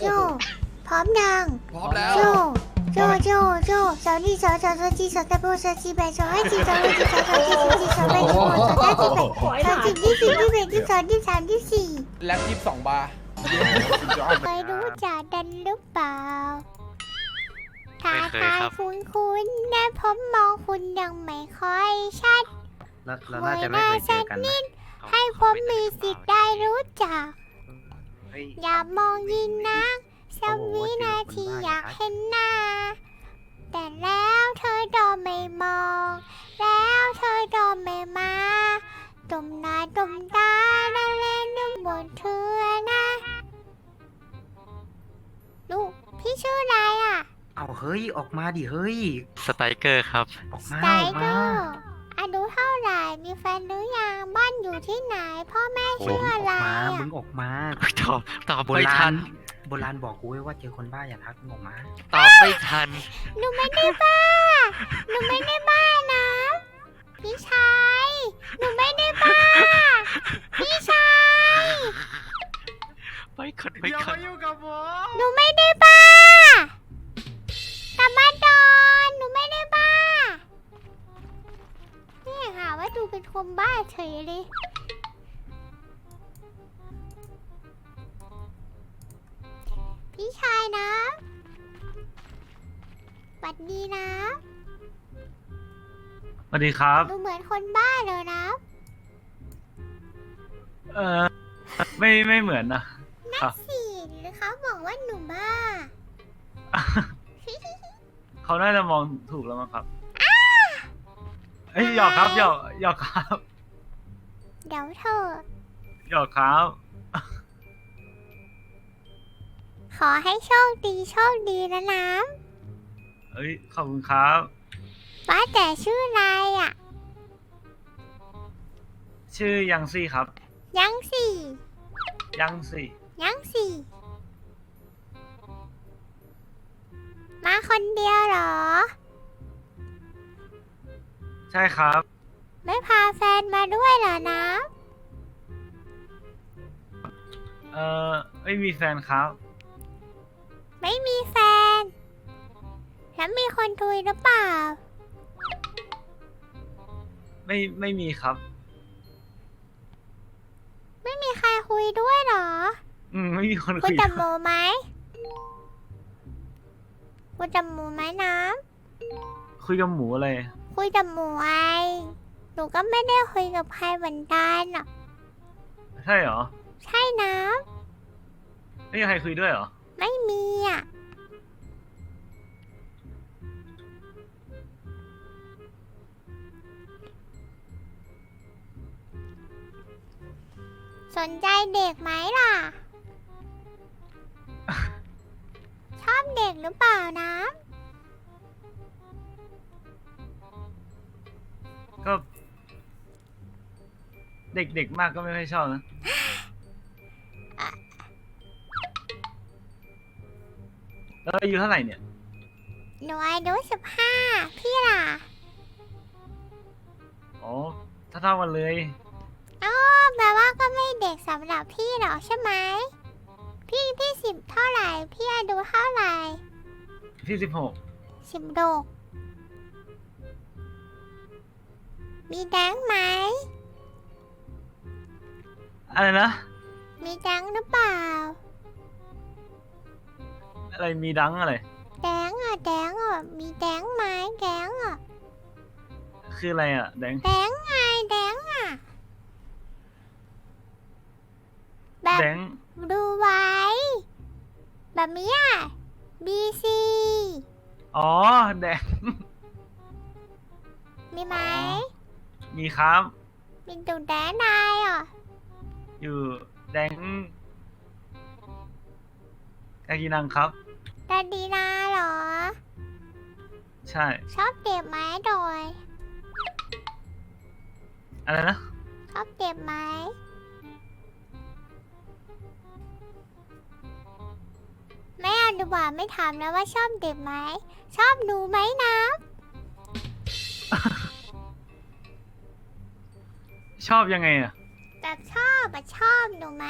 โจ พร้อมยังพร้อมแล้ว โจ โจ โจ โจสาวนี่สาวสาวสาวจีสาวตะโบสาวจีแบสาวไอจีสาวไอจีสาวสาวจีสาวจีสาวแบสาวสาวจีแบสาวจีที่สี่ที่แปดที่สองที่สามที่สี่แล็บยี่สิบสองบาร์เคยรู้จักกันหรือเปล่าถ้าไม่เคยทางครับคุ้นคุ้นๆนะผมมองคุณยังไม่ค่อยชัดเราเราน่าจะไม่เคยเจอกันนะให้ผมมีสิทธิ์ได้รู้จัก เฮ้ยอย่ามองยิงนะสักวินาทีอยากเห็นหน้า แต่แล้วเธอดอมไม่มอง แล้วเธอดอมไม่มาดมหน้าดมตาแล้วเล่นนุ่มบนเธอนะ ลูก พี่ชื่ออะไรอะ เอาเฮ้ยออกมาดิเฮ้ย สไตรเกอร์ครับ ออกสมาไตออกเกมา อร์ อายุเท่าไหร่ มีแฟนหรือยัง บ้านอยู่ที่ไหน พ่อแม่ชื่อออะอกไรมาอะมึงออกมา ตอบตอบโบไม่ราทัณน โบราณบอกกูไว้ว่าเจอคนบ้าอย่าทักมึงออกมา ตอบไม่ทัน หนูไม่ได้บ้า หนูไม่ได้บ้านะ พี่ชาย หนูไม่ได้บ้า พี่ชาย ไม่ขัดไม่ขัดหนูไม่ได้บ้ากลับมาดอน ดูเป็นคนบ้าเฉยเลย พี่ชายนะสวัสดีนะ สวัสดีครับ ดูเหมือนคนบ้าเลยนะ เออไม่ไม่เหมือนนะ นัครักบสิหรือเขาบอกว่าหนูบ้า เขาน่าจะมองถูกแล้วมั้งครับ เอ้ยหยอกครับหยอกหยอกครับเดี๋ยวเธอะหยอกครับ ขอให้โชคดีโชคดีนะน้เอ้ยขอบคุณครับำว่าแต่ชื่ออะไรอะ ชื่อยังซี่ครับ ยังสี่ยังซี่ยังสี่มาคนเดียวเหรอ ใช่ครับ ไม่พาแฟนมาด้วยเหรอนะเออไม่มีแฟนครับ ไม่มีแฟน แล้วมีคนคุยหรือเปล่า ไม่ไม่มีครับ ไม่มีใครคุยด้วยเหรอ อืมไม่มีคนคุคุยยจับหมูไหมคุยจับหมูไหมน้คุยกับหมูอะไรำ คุยจับหมูไอหนูก็ไม่ได้คุยกับใครเหมือนกันอะ ใช่เหรอใช่นะ ไม่มีใครคุยด้วยเหรอ ไม่มีอะ สนใจเด็กไหมล่ะ ชอบเด็กหรือเปล่านะ ก็ เด็กๆมากก็ไม่ค่อยชอบนะ แล้วอายุเท่าไหร่เนี่ย หนูอายุสิบห้าพี่ล่ะอ๋อ ถ้าเท่ากันเลย อ๋อแปลว่าก็ไม่เด็กสำหรับพี่หรอกใช่ไหมพี่พี่สิบเท่าไหร่ พี่อายุเท่าไหร่พี่สิบหกสิบดก มีแดงไหม อะไรนะ มีแดงหรือเปล่า อะไรมีดังอะไร แดงอะแดงอะ มีแดงไหมแดงอะ คืออะไรอะ แดง แดงไงแดงอะ แบบแดง ดูไว้ แบบนี้อะ B C อ๋อ แดง มีไหม มีครับมีดูแดงนายอะอยู่แดงกากีนังครับ ดาดีนาเหรอ ใช่ ชอบเด็บไหมดอย อะไรนะ ชอบเด็บไหมไม่เอาดีกว่าไม่ถามแล้วว่าชอบเด็บไหม ชอบหนูไหมนะ ชอบยังไงอะ แบบชอบอะชอบหนูไหม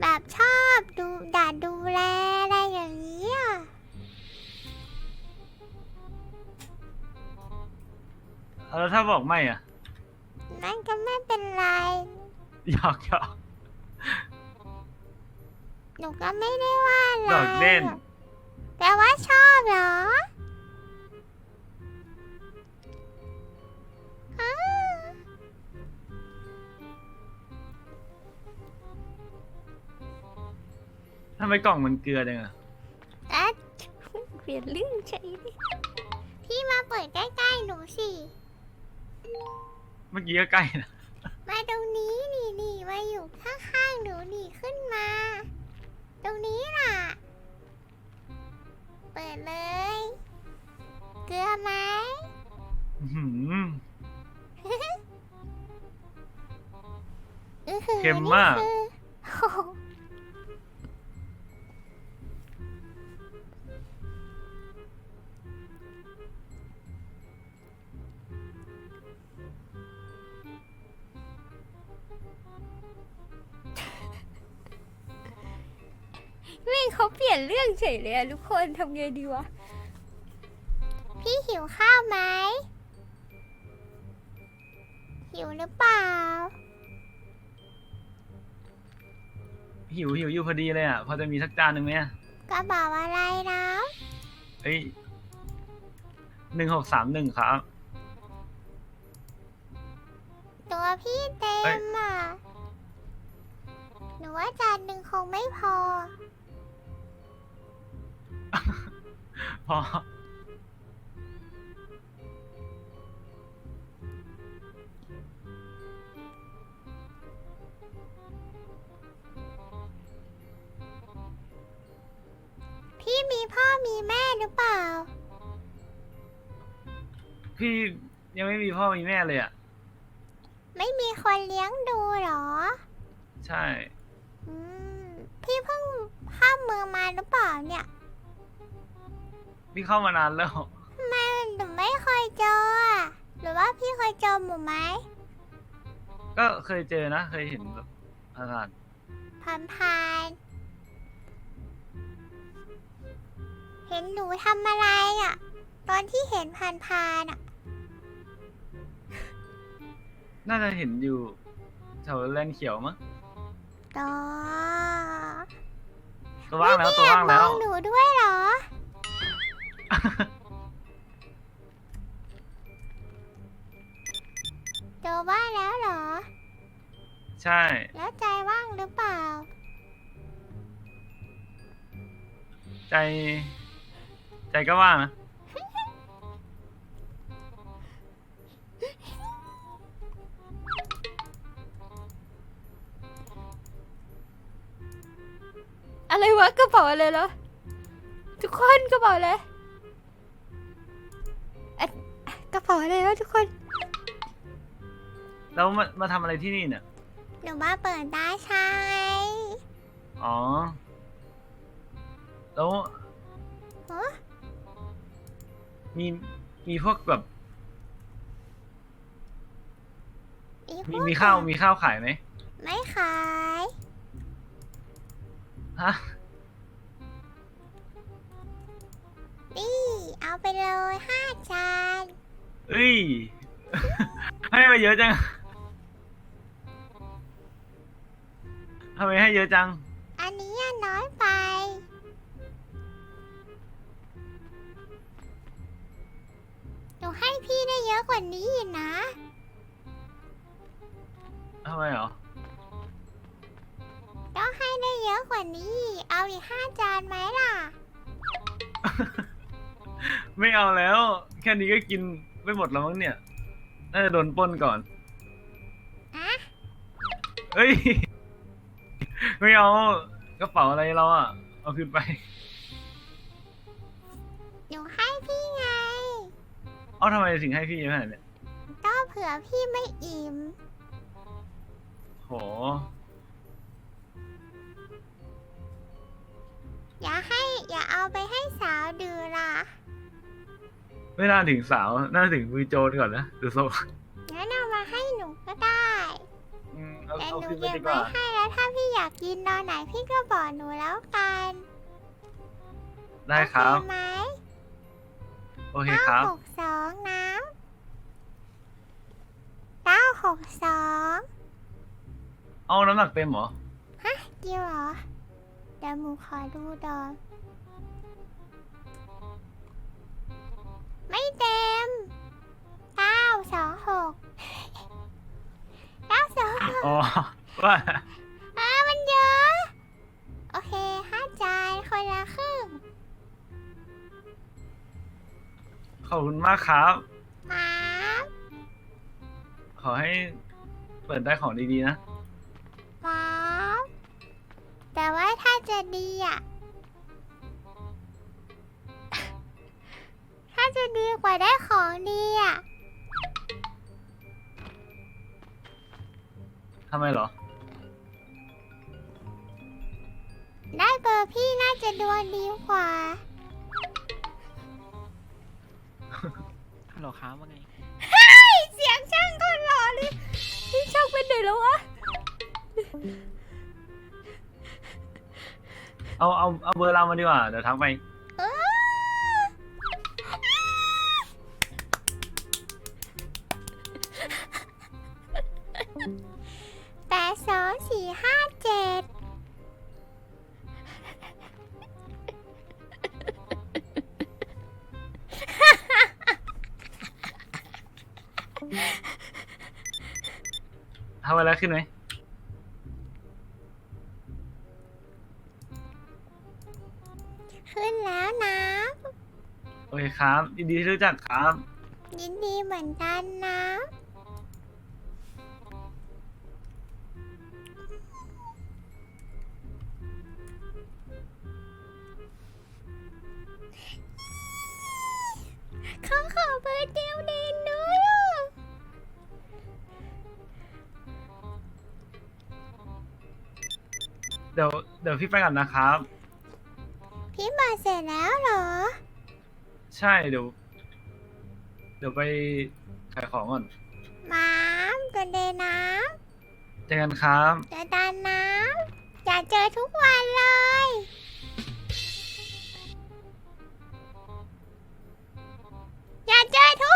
แบบชอบดูดัดดูแลอะไรอย่างนี้อะแล้วถ้าบอกไม่อะ นั่นก็ไม่เป็นไร หยอกหยอกหนูก็ไม่ได้ว่าอะไรหยอกเล่น แต่ว่าชอบเหรอ ทำไมกล่องมันเกลือจังอะอะเปลี่ยนเรื่องใช่ไหมพี่มาเปิดใกล้ๆหนูสิ เมื่อกี้ก็ใกล้นะมาตรงนี้นี่นี่มาอยู่ข้างๆหนูนี่ขึ้นมา ตรงนี้ล่ะ เปิดเลย เกลือไหม อื้อหือ อื้อหือเค็มมาก นี่คือโอ้โห แม่งเขาเปลี่ยนเรื่องเฉยเลยอะทุกคนทำไงดีวะ พี่หิวข้าวไหม หิวหรือเปล่า หิวหิวอยู่พอดีเลยอะ พอจะมีสักจานหนึ่งไหมอะกระเป๋าอะไรนะเอ้ยหนึ่งหกสามหนึ่งครับ ตัวพี่เต็เอ้ยมอะ หนูว่าจานหนึ่งคงไม่พอ พอ พี่มีพ่อมีแม่หรือเปล่า พี่ยังไม่มีพ่อมีแม่เลยอะ ไม่มีคนเลี้ยงดูเหรอ ใช่ อืม พี่เพิ่งข้ามเมืองมาหรือเปล่าเนี่ย พี่เข้ามานานแล้วทำไมหนูไม่เคยเจออะหรือว่าพี่เคยเจอหมูไหมก็เคยเจอนะ เคยเห็นแบบผ่านผ่านผ่านๆเห็นหนูทำอะไรอะ ตอนที่เห็นผ่านผ่านๆอะ ๆน่าจะเห็นอยู่แถวแลนด์เขียวมั้งต่อตัวว่างแล้วตัวว่างมแล้อวงหนูด้วยเหรอ ตัวว่างแล้วเหรอ ใช่ แล้วใจว่างหรือเปล่า ใจ ใจก็ว่างนะอะไรวะกระเป๋าอะไรเหรอทุกคนกระเป๋าอะไเป๋าอะไรวะทุกคนแล้วมามาทำอะไรที่นี่เนี่ย หนูมาเปิดตาใช้อ๋อ แล้วฮะมีมีพวกแบบ อีพมีวกมีข้าวแบบมีข้าวขายไหมไม่ขาย ฮะ นี่ เอาไปเลยห้าจาน เอ้ย ให้มาเยอะจังทำไมให้เยอะจัง อันนี้อะน้อยไป หนูให้พี่ได้เยอะกว่านี้อีกนะ ทำไมเหรอ ต้องให้ได้เยอะกว่านี้เอาอีกห้าจานไหมล่ะ ไม่เอาแล้ว แค่นี้ก็กิน ไม่หมดแล้วมั้งเนี่ยน่าจะโดนปล้นก่อนอะเอ้ย ไม่เอากระเป๋าอะไรเราอะ เอาคืนไป หนูให้พี่ไง เอาทำไมถึงให้พี่เยอะขนาดเนี้ยก็เผื่อพี่ไม่อิ่ม โห ไม่น่าถึงสาว น่าถึงมือโจรก่อนนะดูโซ่งั้นเอามาให้หนูก็ได้อืมโอเอาแต่เอาหนูคืนไปเก็บดีกไว้ว่า ให้แล้วถ้าพี่อยากกินตอนไหนพี่ก็บอกหนูแล้วกันได้ครับ โอเไหมโอเคครับเก้าหกสองน้ำเก้าหกสองเอาน้ำหนักเต็มเหรอจริงเหรอเดี๋ยวหมูขอดูดอน เต็มเก้าสองหกเก้าสองหกอ๋อว่าอ่ามันเยอะ โอเคห้าจานคนละครึ่งขอบคุณมากครับหมาขอให้เปิดได้ของดีๆนะหมาแต่ว่าถ้าจะดีอะาจะดีกว่าได้ของดีอะ ทำไมเหรอ ได้เบอร์พี่น่าจะดวงดีกว่า ฮัลโหลครับว่าไง เสียงช่างคนหล่อเลยพี่ช่างเป็นไหนแล้ววะ เอาเอาเอาเบอร์เรามาดีกว่า เดี๋ยวทักไปแป อะไรขึ้นไหมขึ้นแล้วนะโอเคครับยินดีที่รู้จักครับยินดีเหมือนกันนะเขาขอเบอร์เดียว เดี๋ยวเดี๋ยวพี่ไปก่อนนะครับ พี่มาเสร็จแล้วเหรอ ใช่เดี๋ยวเดี๋ยวไปขายของก่อนหมามตัวเดน้เจอกันครับำจะดันน้ำอยากเจอทุกวันเลย อยากเจอทุก